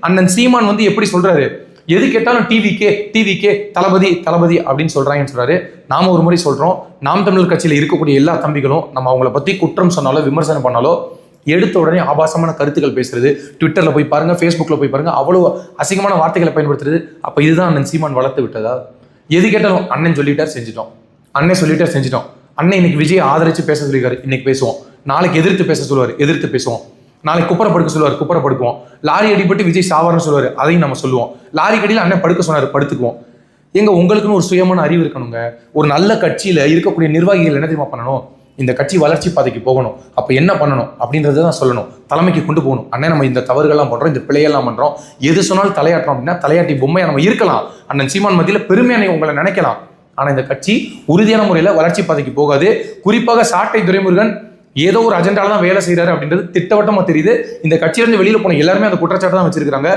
அண்ணன் சீமான் வந்து எப்படி சொல்றாரு? எது கேட்டாலும் டிவிக்கே டிவிக்கே தளபதி தளபதி அப்படின்னு சொல்றாங்கன்னு சொல்றாரு. நாம ஒரு முறை சொல்றோம். நாம் தமிழர் கட்சியில் இருக்கக்கூடிய எல்லா தம்பிகளும் நம்ம அவங்கள பத்தி குற்றம் சொன்னாலோ விமர்சனம் பண்ணாலோ எடுத்த உடனே ஆபாசமான கருத்துக்கள் பேசுறது. ட்விட்டர்ல போய் பாருங்க ஃபேஸ்புக்ல போய் பாருங்க அவ்வளவு அசிங்கமான வார்த்தைகளை பயன்படுத்துறது. அப்ப இதுதான் அண்ணன் சீமான் வளர்த்து விட்டதா? எது கேட்டாலும் அண்ணன் சொல்லிட்டார் செஞ்சிட்டோம். அண்ணன் சொல்லிட்டார் செஞ்சிட்டோம். அண்ணன் இன்னைக்கு விஜய் ஆதரிச்சு பேச சொல்லியிருக்காரு. இன்னைக்கு பேசுவோம். நாளைக்கு எதிர்த்து பேச சொல்லுவார். எதிர்த்து பேசுவோம். நாளைக்கு குப்பரை படுக்க சொல்லுவார் குப்பரை படுக்குவோம். லாரி அடிபட்டு விஜய் சாவார்னு சொல்லுவார் அதையும் நம்ம சொல்லுவோம். லாரி கடியில் அண்ணன் படுக்க சொன்னார் படுத்துக்குவோம். எங்க உங்களுக்குன்னு ஒரு சுயமான அறிவு இருக்கணுங்க. ஒரு நல்ல கட்சியில இருக்கக்கூடிய நிர்வாகிகள் என்ன தெரியுமா பண்ணணும்? இந்த கட்சி வளர்ச்சி பாதைக்கு போகணும். அப்போ என்ன பண்ணணும்? அப்படின்றத தான் சொல்லணும். தலைமைக்கு கொண்டு போகணும். அண்ணன் நம்ம இந்த தவறுகள்லாம் பண்ணுறோம் இந்த பிழையெல்லாம் பண்ணுறோம் எது சொன்னாலும் தலையாட்டுறோம் அப்படின்னா தலையாட்டி பொம்மையை நம்ம இருக்கலாம். அண்ணன் சீமான் மத்தியில் பெருமையான உங்களை நினைக்கலாம். ஆனால் இந்த கட்சி உறுதியான முறையில் வளர்ச்சி பாதைக்கு போகாது. குறிப்பாக சாட்டை துரைமுருகன் ஏதோ ஒரு அஜெண்டால தான் வேலை செய்கிறாரு அப்படின்றது திட்டவட்டமாக தெரியுது. இந்த கட்சியிலேருந்து வெளியில் போன எல்லாருமே அந்த குற்றச்சாட்டு தான் வச்சிருக்காங்க